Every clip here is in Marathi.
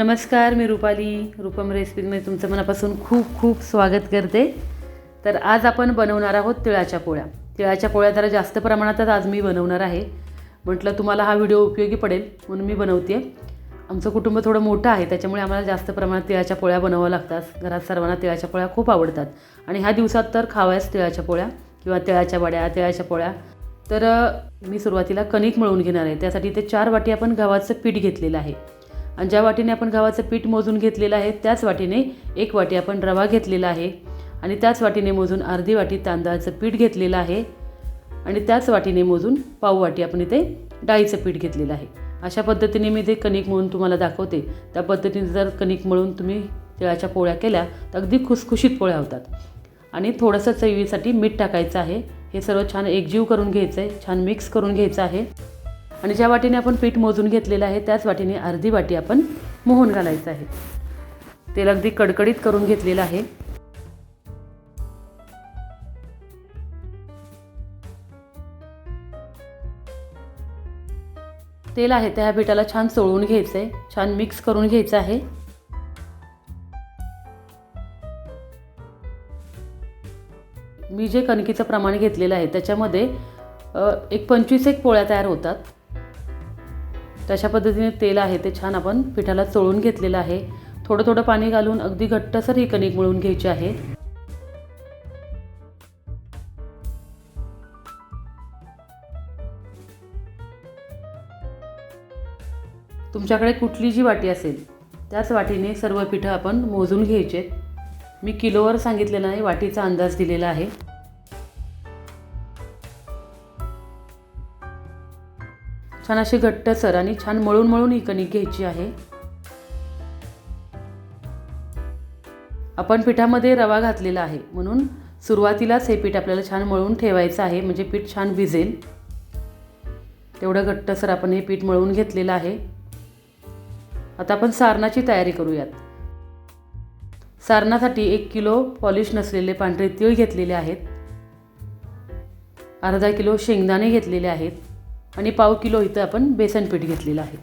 नमस्कार मी रुपाली. रुपम रेसिपीमध्ये तुमचं मनापासून खूप खूप स्वागत करते. तर आज आपण बनवणार आहोत तिळाच्या पोळ्या. तिळाच्या पोळ्या जरा जास्त प्रमाणातच आज मी बनवणार आहे. म्हटलं तुम्हाला हा व्हिडिओ उपयोगी पडेल म्हणून मी बनवते आमचं कुटुंब थोडं मोठं आहे त्याच्यामुळे आम्हाला जास्त प्रमाणात तिळाच्या पोळ्या बनवाव्या लागतात. घरात सर्वांना तिळाच्या पोळ्या खूप आवडतात. आणि ह्या दिवसात तर खाव्याच तिळाच्या पोळ्या किंवा तिळाच्या वड्या तिळाच्या पोळ्या. तर मी सुरुवातीला कणिक मळून घेणार आहे. त्यासाठी ते चार वाटी आपण गव्हाचं पीठ घेतलेलं आहे. आणि ज्या वाटीने आपण गव्हाचं पीठ मोजून घेतलेलं आहे त्याच वाटीने एक वाटी आपण रवा घेतलेला आहे. आणि त्याच वाटीने मोजून अर्धी वाटी तांदळाचं पीठ घेतलेलं आहे. आणि त्याच वाटीने मोजून पाव वाटी आपण इथे डाळीचं पीठ घेतलेलं आहे. अशा पद्धतीने मी ते कणिक मळून तुम्हाला दाखवते. त्या पद्धतीने जर कणिक मळून तुम्ही तिळाच्या पोळ्या केल्या तर अगदी खुसखुशीत पोळ्या होतात. आणि थोडंसं चवीसाठी मीठ टाकायचं आहे. हे सर्व छान एकजीव करून घ्यायचं आहे छान मिक्स करून घ्यायचं आहे. आणि ज्या वाटीने आपण पीठ मोजून घेतलेलं आहे त्याच वाटीने अर्धी वाटी आपण मोहून घालायचं आहे. तेल अगदी कडकडीत करून घेतलेलं आहे. तेल आहे त्या पिठाला छान चोळून घ्यायचं आहे छान मिक्स करून घ्यायचं आहे. मी जे कणकीचं प्रमाण घेतलेलं आहे त्याच्यामध्ये एक पंचवीस एक पोळ्या तयार होतात. तशा पद्धतीने तेल आहे ते छान आपण पिठाला चोळून घेतलेलं आहे. थोडं थोडं पाणी घालून अगदी घट्टसर ही कणिक मिळवून घ्यायची आहे. तुमच्याकडे कुठली जी वाटी असेल त्याच वाटीने सर्व पिठं आपण मोजून घ्यायचे. मी किलोवर सांगितलेलं आहे वाटीचा अंदाज दिलेला आहे. छान अशी घट्टसर आणि छान मळून मळून ही कणिक घ्यायची आहे. आपण पिठामध्ये रवा घातलेला आहे. म्हणून सुरुवातीलाच हे पीठ आपल्याला छान मळून ठेवायचं आहे. म्हणजे पीठ छान भिजेल. तेवढं घट्टसर आपण हे पीठ मळून घेतलेलं आहे. आता आपण सारणाची तयारी करूयात. सारणासाठी एक किलो पॉलिश नसलेले पांढरे तीळ घेतलेले आहेत. अर्धा किलो शेंगदाणे घेतलेले आहेत. आणि पाव किलो इथं आपण बेसन पीठ घेतलेलं आहे.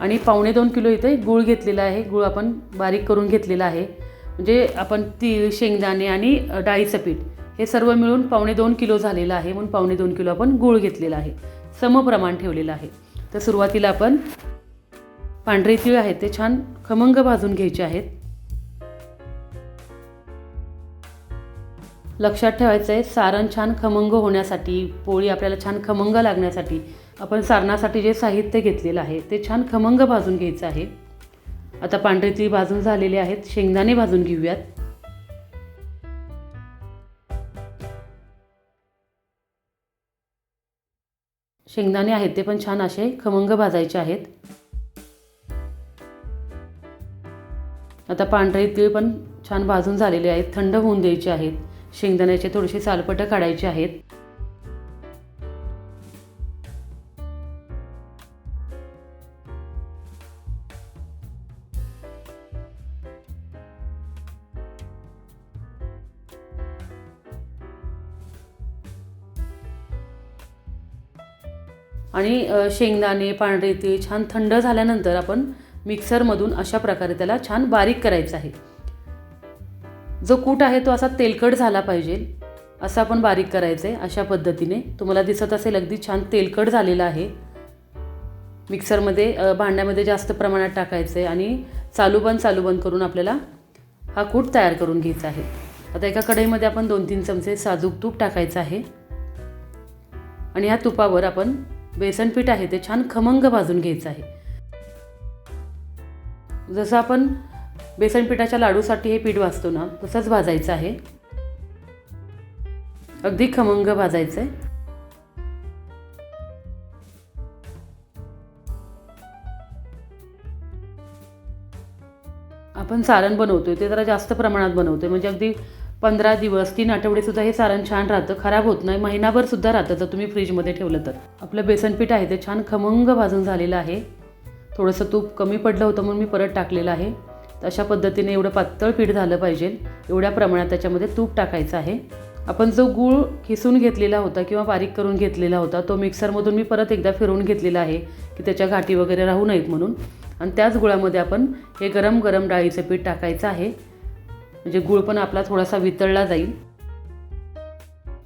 आणि पावणे दोन किलो इथे गूळ घेतलेला आहे. गूळ आपण बारीक करून घेतलेला आहे. म्हणजे आपण तीळ शेंगदाणे आणि डाळीचं पीठ हे सर्व मिळून पावणे दोन किलो झालेलं आहे. म्हणून पावणे दोन किलो आपण गूळ घेतलेला आहे. समप्रमाण ठेवलेलं आहे. तर सुरुवातीला आपण पांढरे तीळ आहेत ते छान खमंग भाजून घ्यायचे आहेत. लक्षात ठेवायचं आहे सारण छान खमंग होण्यासाठी पोळी आपल्याला छान खमंग लागण्यासाठी आपण सारणासाठी जे साहित्य घेतलेलं आहे ते छान खमंग भाजून घ्यायचं आहे. आता पांढरे तीळ भाजून झालेले आहेत शेंगदाणे भाजून घेऊयात. शेंगदाणे आहेत ते पण छान असे खमंग भाजायचे आहेत. आता पांढरे तीळ पण छान भाजून झालेले आहेत थंड होऊन द्यायचे आहेत. शेंगदाण्याचे थोडेसे सालपटं काढायचे आहेत. आणि शेंगदाणे पांढरे तीळ छान थंड झाल्यानंतर आपण मिक्सरमधून अशा प्रकारे त्याला छान बारीक करायचं आहे. जो कूट आहे तो असा तेलकट झाला पाहिजे. असं आपण बारीक करायचं आहे अशा पद्धतीने. तुम्हाला दिसत असेल अगदी छान तेलकट झालेला आहे. मिक्सरमध्ये भांड्यामध्ये जास्त प्रमाणात टाकायचं आहे आणि चालू बंद चालू बंद करून आपल्याला हा कूट तयार करून घ्यायचा आहे. आता एका कढईमध्ये आपण दोन तीन चमचे साजूक तूप टाकायचं आहे. आणि ह्या तुपावर आपण बेसन पीठ आहे ते छान खमंग भाजून घ्यायचं आहे. जसं आपण बेसन पिठाच्या लाडूसाठी हे पीठ भाजतो ना तसंच भाजायचं आहे. अगदी खमंग भाजायचं आहे आपण सारण बनवतोय ते जरा जास्त प्रमाणात बनवतोय म्हणजे अगदी पंधरा दिवस तीन आठवडेसुद्धा हे सारण छान राहतं खराब होत नाही महिनाभर सुद्धा राहतं. जर तुम्ही फ्रीजमध्ये ठेवलं तर. आपलं बेसनपीठ आहे ते छान खमंग भाजून झालेलं आहे. थोडंसं तूप कमी पडलं होतं म्हणून मी परत टाकलेलं आहे. तर अशा पद्धतीने एवढं पातळ पीठ झालं पाहिजे. एवढ्या प्रमाणात त्याच्यामध्ये तूप टाकायचं आहे. आपण जो गूळ खिसून घेतलेला होता किंवा बारीक करून घेतलेला होता तो मिक्सरमधून मी परत एकदा फिरवून घेतलेला आहे की त्याच्या घाटी वगैरे राहू नयेत म्हणून. आणि त्याच गुळामध्ये आपण हे गरम गरम डाळीचं पीठ टाकायचं आहे. म्हणजे गुळ पण आपला थोडासा वितळला जाईल.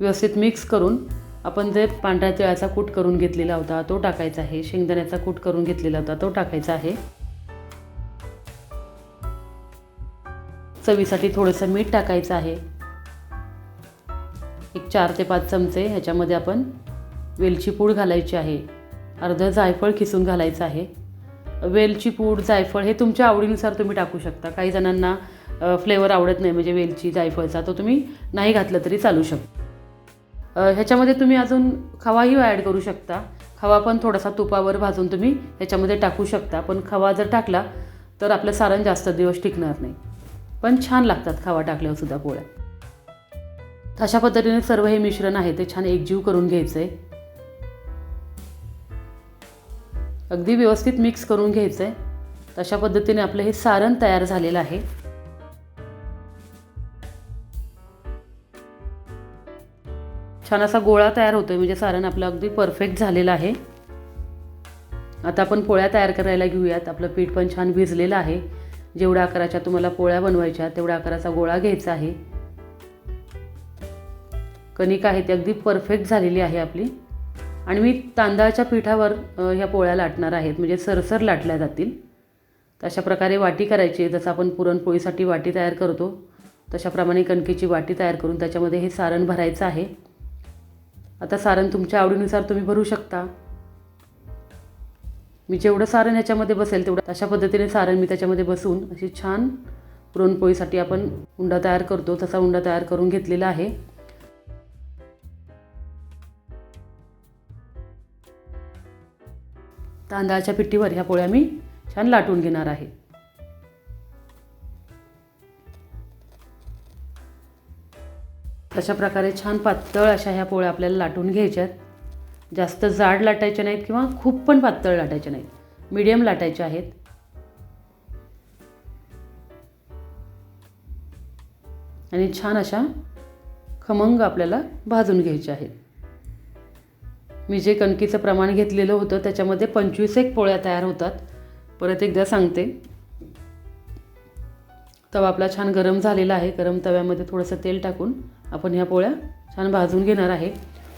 व्यवस्थित मिक्स करून आपण जे पांढऱ्या तिळाचा कूट करून घेतलेला होता तो टाकायचा आहे. शेंगदाण्याचा कूट करून घेतलेला होता तो टाकायचा आहे. चवीसाठी थोडंसं मीठ टाकायचं आहे. एक चार ते पाच चमचे ह्याच्यामध्ये आपण वेलची पूड घालायची आहे. अर्धं जायफळ खिसून घालायचं आहे. वेलची पूड जायफळ हे तुमच्या आवडीनुसार तुम्ही टाकू शकता. काही जणांना फ्लेवर आवडत नाही म्हणजे वेलची जायफळचा तो तुम्ही नाही घातलं तरी चालू शकतो. ह्याच्यामध्ये तुम्ही अजून खवाही ॲड करू शकता. खवा पण थोडासा तुपावर भाजून तुम्ही ह्याच्यामध्ये टाकू शकता. पण खवा जर टाकला तर आपलं सारण जास्त दिवस टिकणार नाही. पण छान लागतात खवा टाकल्यावर सुद्धा पोळ्या. अशा पद्धतीने सर्व हे मिश्रण आहे ते छान एकजीव करून घ्यायचं आहे अगदी व्यवस्थित मिक्स करून घ्यायचं आहे तशा पद्धतीने आपलं हे सारण तयार झालेलं आहे. छान असा गोळा तयार होतो आहे म्हणजे सारण आपलं अगदी परफेक्ट झालेलं आहे. आता आपण पोळ्या तयार करायला घेऊयात. आपलं पीठ पण छान भिजलेलं आहे. जेवढ्या आकाराच्या तुम्हाला पोळ्या बनवायच्या तेवढ्या आकाराचा गोळा घ्यायचा आहे. कणिक आहे ती अगदी परफेक्ट झालेली आहे आपली. आणि मी तांदळाच्या पिठावर ह्या पोळ्या लाटणार आहेत. म्हणजे सरसर लाटल्या जातील. तशा प्रकारे वाटी करायची जसं आपण पुरणपोळीसाठी वाटी तयार करतो तशाप्रमाणे कणकेची वाटी तयार करून त्याच्यामध्ये हे सारण भरायचं आहे. आता सारण तुमच्या आवडीनुसार तुम्ही भरू शकता. मी जेवढं सारण ह्याच्यामध्ये बसेल तेवढं अशा पद्धतीने सारण मी त्याच्यामध्ये बसून अशी छान पुरणपोळीसाठी आपण उंडा तयार करतो. तसा उंडा तयार करून घेतलेला आहे. तांदळाच्या पिठीवर ह्या पोळ्या मी छान लाटून घेणार आहे. तशा प्रकारे छान पातळ अशा ह्या पोळ्या आपल्याला लाटून घ्यायच्यात जास्त जाड लाटायच्या नाहीत किंवा खूप पण पातळ लाटायच्या नाहीत. मीडियम लाटायच्या आहेत. आणि छान अशा खमंग आपल्याला भाजून घ्यायच्या आहेत. मी जे कणकीचं प्रमाण घेतलेलं होतं त्याच्यामध्ये पंचवीस एक पोळ्या तयार होतात. परत एकदा सांगते. तवा आपला छान गरम झालेला आहे. गरम तव्यामध्ये थोडंसं तेल टाकून आपण ह्या पोळ्या छान भाजून घेणार आहे.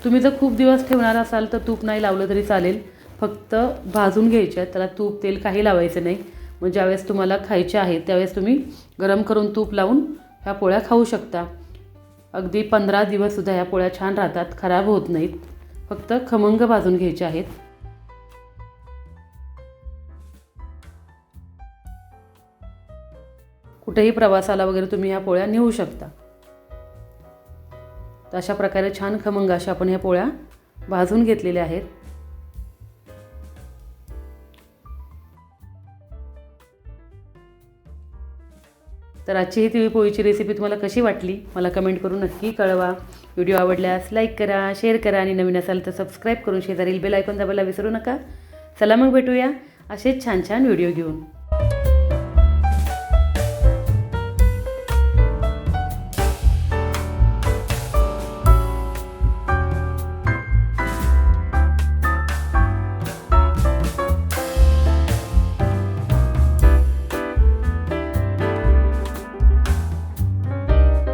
तुम्ही जर खूप दिवस ठेवणार असाल तर तूप नाही लावलं तरी चालेल. फक्त भाजून घ्यायच्या त्याला तूप तेल काही लावायचं नाही. मग ज्यावेळेस तुम्हाला खायचे आहे त्यावेळेस तुम्ही गरम करून तूप लावून ह्या पोळ्या खाऊ शकता. अगदी पंधरा दिवससुद्धा ह्या पोळ्या छान राहतात. खराब होत नाहीत. फक्त खमंग भाजून घ्यायचे आहेत. कुठेही प्रवासाला वगैरे तुम्ही ह्या पोळ्या नेऊ शकता. तर अशा प्रकारे छान खमंग अशा आपण ह्या पोळ्या भाजून घेतलेल्या आहेत. तर आजची ही तिळी पोळीची रेसिपी तुम्हाला कशी वाटली? मला कमेंट करून नक्की कळवा. व्हिडिओ आवडल्यास लाईक करा शेअर करा आणि नवीन असाल तर सबस्क्राईब करून शेजारील बेल ऐकून दाबायला विसरू नका. चला मग भेटूया असेच छान छान व्हिडिओ घेऊन.